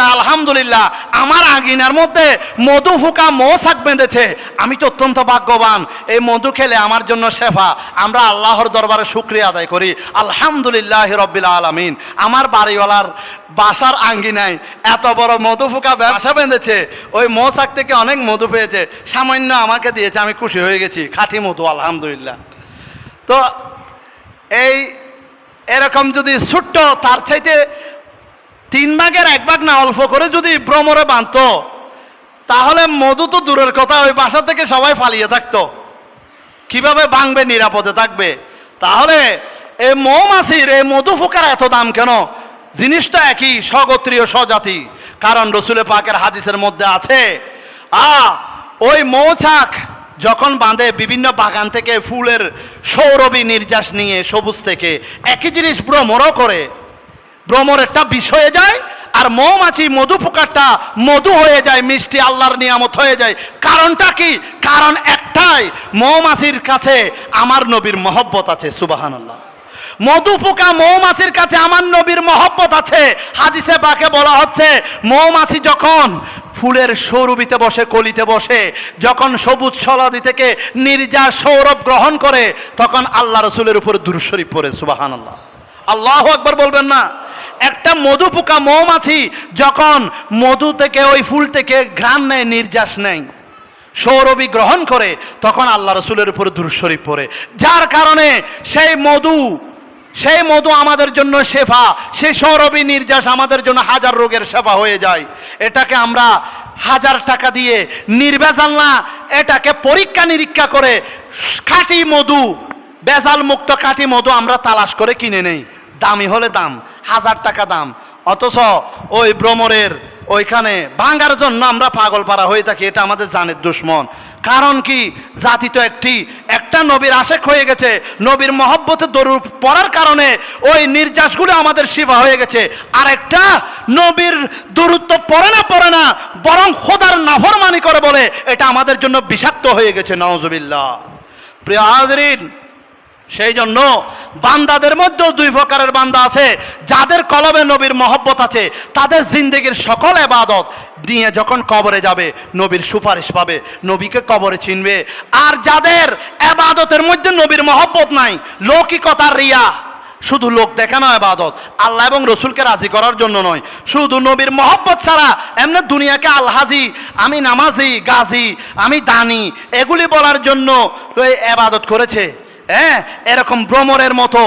যায় আলহামদুলিল্লাহ, আমার আগিনার মধ্যে মধু ফুকা মৌসাক বেঁধেছে। আমি তো অত্যন্ত ভাগ্যবান, এই মধু খেলে আমার জন্য শেফা। আমরা আল্লাহর দরবারে শুক্রিয়া আদায় করি। আলহামদুলিল্লাহ রব্বিল আলমিন। আমার বাড়িওয়ালার বাসার আঙ্গিনায় এত বড় মধু ফুকা ব্যবসা বেঁধেছে। ওই মৌসাক থেকে অনেক মধু পেয়েছে। সামান্য আমাকে দিয়েছে, আমি খুশি হয়ে গেছি। খাঁটি মধু, আলহামদুলিল্লাহ। তো এই এরকম যদি ছোট্ট, তার চাইতে তিন ভাগের এক ভাগ না অল্প করে যদি ভ্রমরে বাঁধত, তাহলে মধু তো দূরের কথা, ওই বাসা থেকে সবাই পালিয়ে থাকতো। কীভাবে ভাঙবে, নিরাপদে থাকবে? তাহলে এই মৌমাছির এই মধু ফুকার এত দাম কেন? জিনিসটা একই, স্বগোত্রীয়, স্বজাতি। কারণ রসুলে পাকের হাদিসের মধ্যে আছে, আ, ওই মৌচাক যখন বাঁধে, বিভিন্ন বাগান থেকে ফুলের সৌরভী নির্যাস নিয়ে সবুজ থেকে, একই জিনিস ভ্রমরও করে। ভ্রমরেরটা বিষ হয়ে যায়, আর মৌমাছি মধু পোকারটা মধু হয়ে যায়, মিষ্টি আল্লাহর নিয়ামত হয়ে যায়। কারণটা কি? কারণ একটাই, মৌমাছির কাছে আমার নবীর মহব্বত আছে সুবাহান আল্লাহ মধু পোকা মৌমাছির কাছে আমার নবীর মহব্বত আছে। হাদিসে বাকে বলা হচ্ছে, মৌমাছি যখন ফুলের সৌরভিতে বসে, কলিতে বসে, যখন সবুজ সলাদি থেকে নির্যাস সৌরভ গ্রহণ করে, তখন আল্লাহ রসুলের উপর দুরশরীফ পড়ে সুবাহান আল্লাহ আল্লাহ একবার বলবেন না। একটা মধু পোকা মৌমাছি যখন মধু থেকে, ওই ফুল থেকে ঘ্রাণ নেয়, নির্যাস নেয়। সৌরভী গ্রহণ করে, তখন আল্লাহ রসুলের উপরে দুরশরীফ পড়ে। যার কারণে সেই মধু সেই মধু আমাদের জন্য শেফা, সেই সৌরভী নির্যাস আমাদের জন্য হাজার রোগের সেবা হয়ে যায়। এটাকে আমরা হাজার টাকা দিয়ে নির্ভেজাল না, এটাকে পরীক্ষা নিরীক্ষা করে খাঁটি মধু, বেজাল মুক্ত কাঠি মধু আমরা তালাশ করে কিনে নেই। দামি হলে দাম। হাজার টাকা দাম। অথচ ওই ভ্রমরের ওইখানে ভাঙ্গার জন্য আমরা পাগল পাড়া হয়ে থাকি, এটা আমাদের জানের দুশ্মন। কারণ কি? জাতি তো একটি, একটা নবীর আশেক হয়ে গেছে, নবীর মহব্বতে দরুদ পড়ার কারণে ওই নির্যাসগুলো আমাদের সেবা হয়ে গেছে। আর একটা নবীর দূরত্ব পড়ে না পড়ে না, বরং খোদার নাফরমানি করে বলে, এটা আমাদের জন্য বিষাক্ত হয়ে গেছে নওয়াজবিল্লাহ প্রিয় সেই জন্য বান্দাদের মধ্যেও দুই প্রকারের বান্দা আছে। যাদের কলবে নবীর মহব্বত আছে, তাদের জিন্দগির সকল এবাদত নিয়ে যখন কবরে যাবে, নবীর সুপারিশ পাবে, নবীকে কবরে চিনবে। আর যাদের এবাদতের মধ্যে নবীর মহব্বত নাই, লৌকিকতার রিয়া, শুধু লোক দেখানো আবাদত আল্লাহ এবং রসুলকে রাজি করার জন্য নয়। শুধু নবীর মহব্বত ছাড়া এমনি দুনিয়াকে আলহাজি, আমি নামাজি, গাজী, আমি দানি, এগুলি বলার জন্য এবাদত করেছে। হ্যাঁ এরকম ভ্রমরের মতো